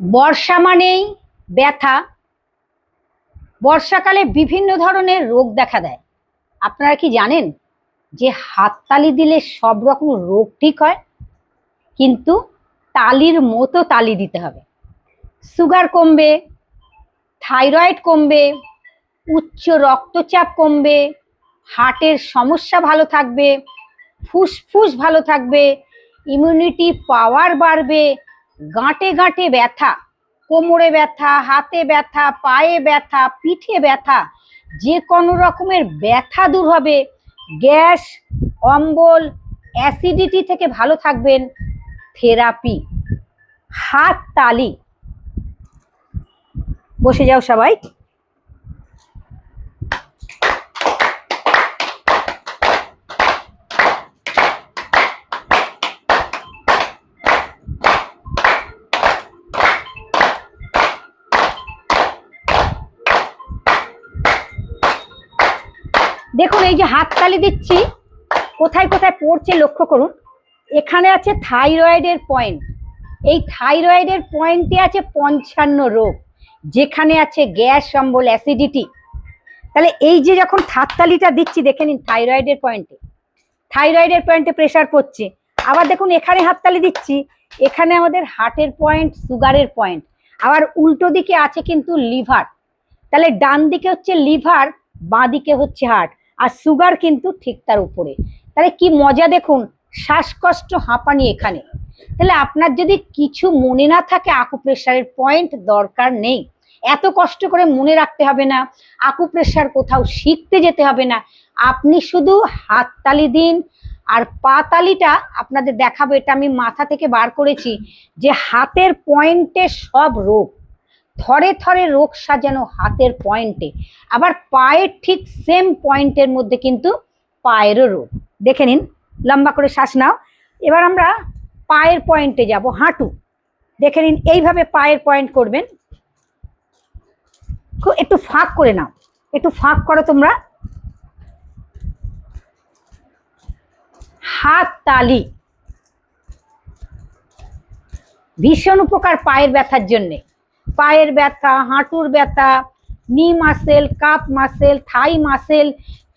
বর্ষা মানেই ব্যথা। বর্ষাকালে বিভিন্ন ধরনের রোগ দেখা দেয়। আপনারা কি জানেন যে হাততালি দিলে সব রকম রোগ ঠিক হয়? কিন্তু তালির মতো তালি দিতে হবে। সুগার কমবে, থাইরয়েড কমবে, উচ্চ রক্তচাপ কমবে, হার্টের সমস্যা ভালো থাকবে, ফুসফুস ভালো থাকবে ইমিউনিটি পাওয়ার বাড়বে গাঁটে গাঁটে ব্যথা, কোমরে ব্যথা, হাতে ব্যথা, পায়ে ব্যথা, পিঠে ব্যথা, যে কোনো রকমের ব্যথা দূর হবে। গ্যাস, অম্বল, অ্যাসিডিটি থেকে ভালো থাকবেন। থেরাপি, হাত তালি। বসে যাও সবাই। দেখুন, এই যে হাততালি দিচ্ছি, কোথায় কোথায় পড়ছে লক্ষ্য করুন। এখানে আছে থাইরয়েডের পয়েন্ট। এই থাইরয়েডের পয়েন্টে আছে পঞ্চান্ন রোগ, যেখানে আছে গ্যাস, অম্বল, অ্যাসিডিটি। তাহলে এই যে যখন হাততালিটা দিচ্ছি, দেখে নিন থাইরয়েডের পয়েন্টে। থাইরয়েডের পয়েন্টে প্রেশার পড়ছে। আবার দেখুন, এখানে হাততালি দিচ্ছি, এখানে আমাদের হার্টের পয়েন্ট, সুগারের পয়েন্ট। আবার উল্টো দিকে আছে কিন্তু লিভার। তাহলে ডান দিকে হচ্ছে লিভার, বাঁ দিকে হচ্ছে হার্ট। আর সুগার কিন্তু ঠিক তার উপরে। তাহলে কি মজা দেখুন? শ্বাসকষ্ট, হাঁপানি এখানে। তাহলে আপনার যদি কিছু মনে না থাকে আকু প্রেশারের পয়েন্ট দরকার নেই। এত কষ্ট করে মনে রাখতে হবে না। আকু প্রেশার কোথাও শিখতে যেতে হবে না। আপনি শুধু হাততালি দিন আর পা তালিটা আপনাদের দেখাবো। এটা আমি মাথা থেকে বার করেছি যে হাতের পয়েন্টে সব রোগ। থরে থরে রোগ সাজানো হাতের পয়েন্টে আবার পায়ের ঠিক সেম পয়েন্টের মধ্যে কিন্তু পায়েরও রোগ। দেখে নিন, লম্বা করে শ্বাস নাও। এবার আমরা পায়ের পয়েন্টে যাব, হাঁটু। দেখে নিন, এইভাবে পায়ের পয়েন্ট করবেন। খুব একটু ফাঁক করে নাও। একটু ফাঁক করো তোমরা। হাত, তালি। ভীষণ উপকার পায়ের ব্যথার জন্যে। পায়ের ব্যথা, হাঁটুর ব্যথা knee muscle calf muscle thigh muscle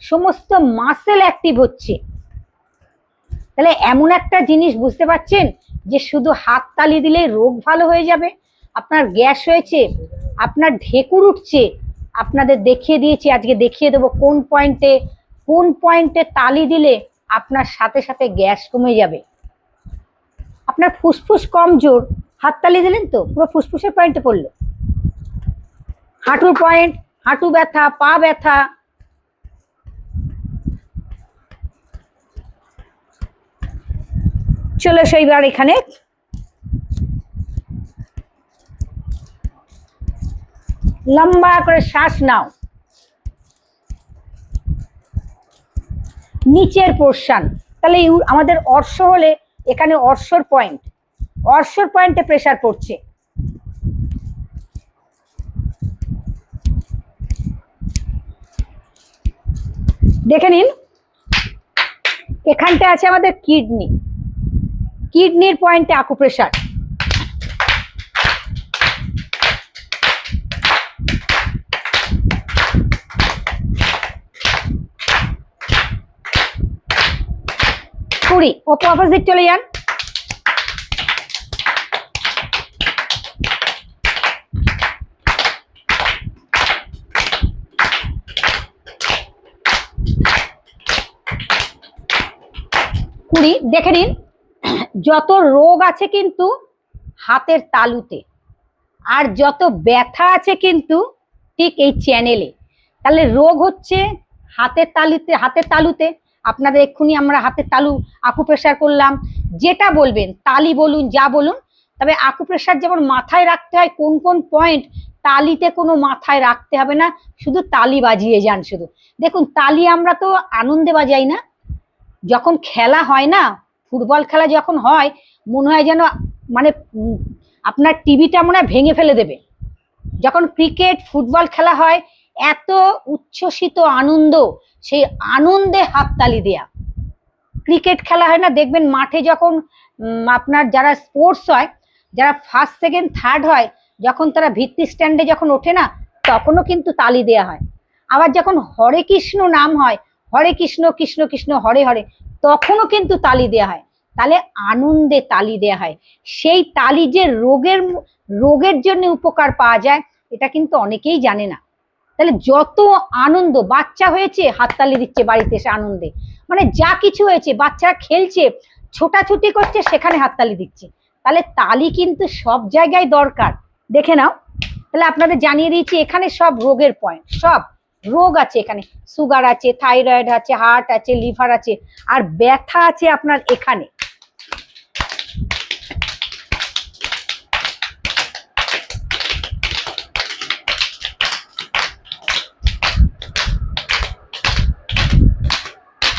সমস্ত মাসেল অ্যাক্টিভ হচ্ছে। তাহলে এমন একটা জিনিস বুঝতে পারছেন যে শুধু হাত তালি দিলেই রোগ ভালো হয়ে যাবে? আপনার গ্যাস হয়েছে, আপনার ঢেকুর উঠছে, আপনাদের দেখিয়ে দিয়েছি, আজকে দেখিয়ে দেবো কোন পয়েন্টে কোন পয়েন্টে তালি দিলে আপনার সাথে সাথে গ্যাস কমে যাবে। আপনার ফুসফুস কম জোর হাততালি দিলেন তো? পুরো ফুসফুসের পয়েন্টে পড়ল। হাঁটুর পয়েন্ট হাঁটু ব্যথা, পা ব্যথা। চলে এসো এইবার এখানে। লম্বা করে শ্বাস নাও। নিচের পোর্শন তাহলে আমাদের অর্শ হলে এখানে অর্শর পয়েন্ট অর্শর পয়েন্টে প্রেসার পড়ছে। দেখে নিন এখানটা আছে আমাদের কিডনি। কিডনির পয়েন্টে আকুপ্রেশার কুড়ি অপোজিট চলে যান। কুড়ি, দেখে নিন। যত রোগ আছে কিন্তু হাতের তালুতে, আর যত ব্যথা আছে কিন্তু ঠিক এই চ্যানেলে। তাহলে রোগ হচ্ছে হাতের তালুতে হাতের তালুতে। আপনাদের এক্ষুনি আমরা হাতের তালু আকুপ্রেশার করলাম। যেটা বলবেন, তালি বলুন, যা বলুন। তবে আকুপ্রেশার যেমন মাথায় রাখতে হয়, কোন কোন পয়েন্ট তালিতে কোনো মাথায় রাখতে হবে না। শুধু তালি বাজিয়ে যান শুধু। দেখুন, তালি আমরা তো আনন্দে বাজাই না। যখন খেলা হয় না, ফুটবল খেলা যখন হয়, মনে হয় যেন মানে আপনার টিভিটা মনে হয় ভেঙে ফেলে দেবে। যখন ক্রিকেট, ফুটবল খেলা হয়, এত উচ্ছ্বসিত আনন্দ, সেই আনন্দে হাততালি দেয়া। ক্রিকেট খেলা হয় না, দেখবেন মাঠে যখন আপনার যারা স্পোর্টস হয়, যারা ফার্স্ট, সেকেন্ড, থার্ড হয়, যখন তারা ভিত্তি স্ট্যান্ডে যখন ওঠে না, তখনও কিন্তু তালি দেয়া হয়। আবার যখন হরে কৃষ্ণ নাম হয় হরে কৃষ্ণ কৃষ্ণ কৃষ্ণ, হরে হরে, তখনও কিন্তু তালি দেয়া হয়। তাহলে আনন্দে তালি দেয়া হয়। সেই তালি যে রোগের রোগের জন্য উপকার পাওয়া যায়, এটা কিন্তু অনেকেই জানে না। তাহলে যত আনন্দ, বাচ্চা হয়েছে, হাততালি দিচ্ছে বাড়িতে এসে আনন্দে। মানে যা কিছু হয়েছে, বাচ্চারা খেলছে, ছোটাছুটি করছে, সেখানে হাততালি দিচ্ছে। তাহলে তালি কিন্তু সব জায়গায় দরকার। দেখে নাও। তাহলে আপনাদের জানিয়ে দিয়েছি, এখানে সব রোগের পয়েন্ট সব। রোগ আছে এখানে, সুগার আছে, থাইরয়েড আছে, হার্ট আছে, লিভার আছে, আর ব্যথা আছে আপনার এখানে।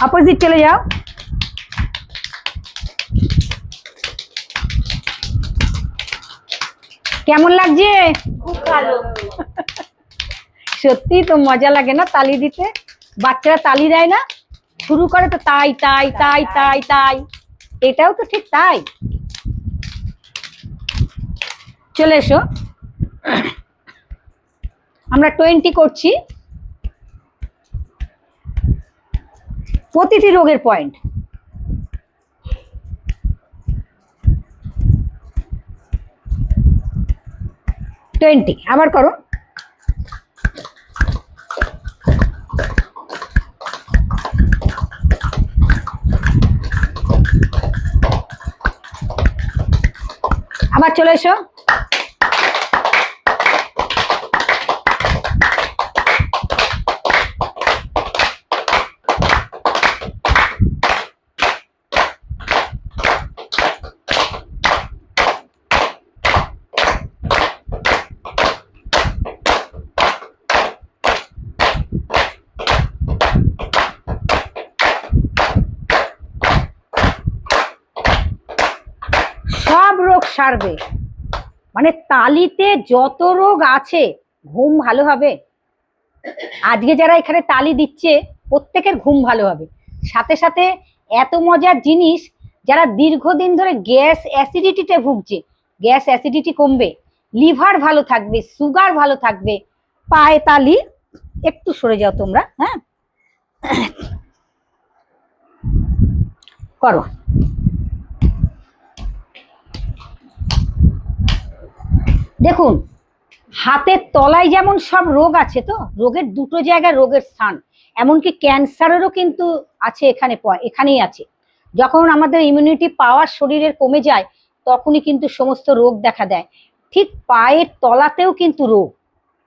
অপোজিট চলে যাও। কেমন লাগছে? খুব ভালো। সত্যি তো মজা লাগে না তালি দিতে? বাচ্চারা তালি দেয় না? শুরু করে তো তাই তাই তাই তাই তাই। এটাও তো ঠিক তাই। চলে এসো। আমরা টোয়েন্টি করছি। প্রতিটি রোগের পয়েন্ট। টোয়েন্টি। আবার করো। আবার চলে এসো সব সারবে মানে তালিতে যত রোগ আছে, ঘুম ভালো হবে। আজকে যারা এখানে তালি দিচ্ছে, প্রত্যেকের ঘুম ভালো হবে। সাথে সাথে এত মজার জিনিস, যারা দীর্ঘদিন ধরে গ্যাস অ্যাসিডিটিতে ভুগছে, গ্যাস অ্যাসিডিটি কমবে, লিভার ভালো থাকবে, সুগার ভালো থাকবে, পায়ে তালি একটু সরে যাও তোমরা হ্যাঁ? করো। দেখুন, হাতের তলায় যেমন সব রোগ আছে তো, রোগের দুটো জায়গায় রোগের স্থান, এমনকি ক্যান্সারেরও কিন্তু আছে এখানে এখানেই আছে। যখন আমাদের ইমিউনিটি পাওয়ার শরীরের কমে যায়, তখনই কিন্তু সমস্ত রোগ দেখা দেয়। ঠিক পায়ের তলাতেও কিন্তু রোগ।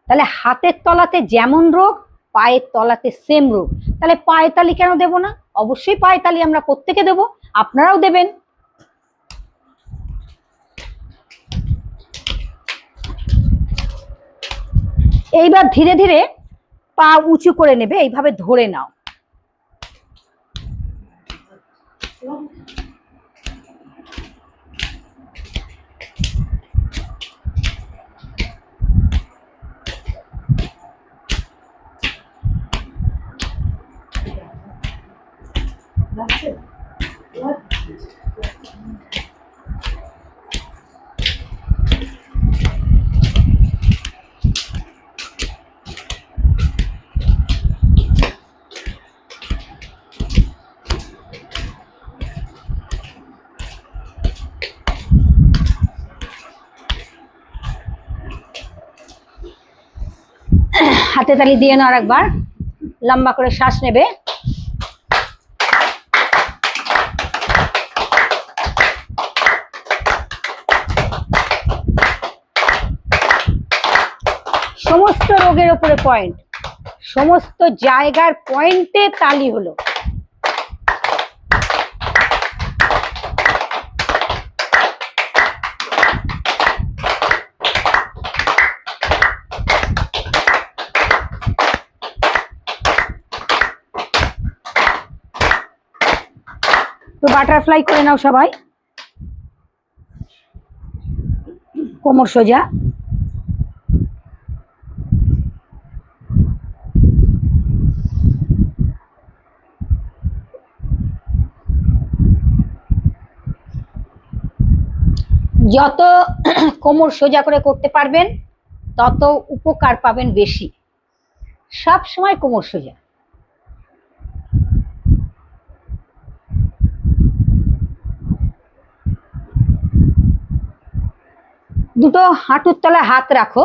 তাহলে হাতের তলাতে যেমন রোগ, পায়ের তলাতে সেম রোগ। তাহলে পায়ে তালি কেন দেবো না? অবশ্যই পায়ে তালি আমরা প্রত্যেকে দেবো, আপনারাও দেবেন। এইবার ধীরে ধীরে পা উঁচু করে নেবে এইভাবে ধরে নাও। হাতে তালি দিয়ে নাও একবার লম্বা করে শ্বাস নেবে। সমস্ত রোগের উপরে পয়েন্ট সমস্ত জায়গার পয়েন্টে তালি হলো তো বাটারফ্লাই করে নাও সবাই। কোমর সোজা। যত কোমর সোজা করে করতে পারবেন, তত উপকার পাবেন বেশি। সব সময় কোমর সোজা। দুটো হাঁটুর তলায় হাত রাখো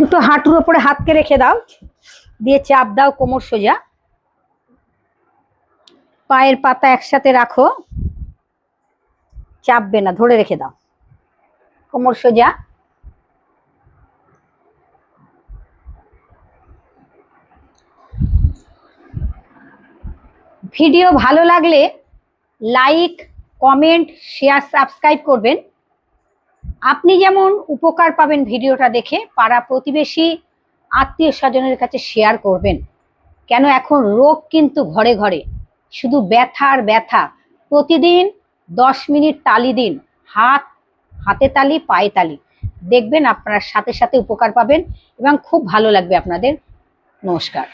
দুটো হাঁটুর ওপরে হাতকে রেখে দাও। দিয়ে চাপ দাও কোমর সোজা। পায়ের পাতা একসাথে রাখো। চাপবে না, ধরে রেখে দাও। কোমর সোজা। ভিডিও ভালো লাগলে লাইক, কমেন্ট, শেয়ার, সাবস্ক্রাইব করবেন। আপনি যেমন উপকার পাবেন ভিডিওটা দেখে, পাড়া প্রতিবেশী, আত্মীয় স্বজনের কাছে শেয়ার করবেন। কেন এখন রোগ কিন্তু ঘরে ঘরে। শুধু ব্যথা আর ব্যথা। প্রতিদিন দশ মিনিট তালি দিন। হাত, হাতে তালি, পায়ে তালি। দেখবেন আপনার সাথে সাথে উপকার পাবেন এবং খুব ভালো লাগবে আপনাদের। নমস্কার।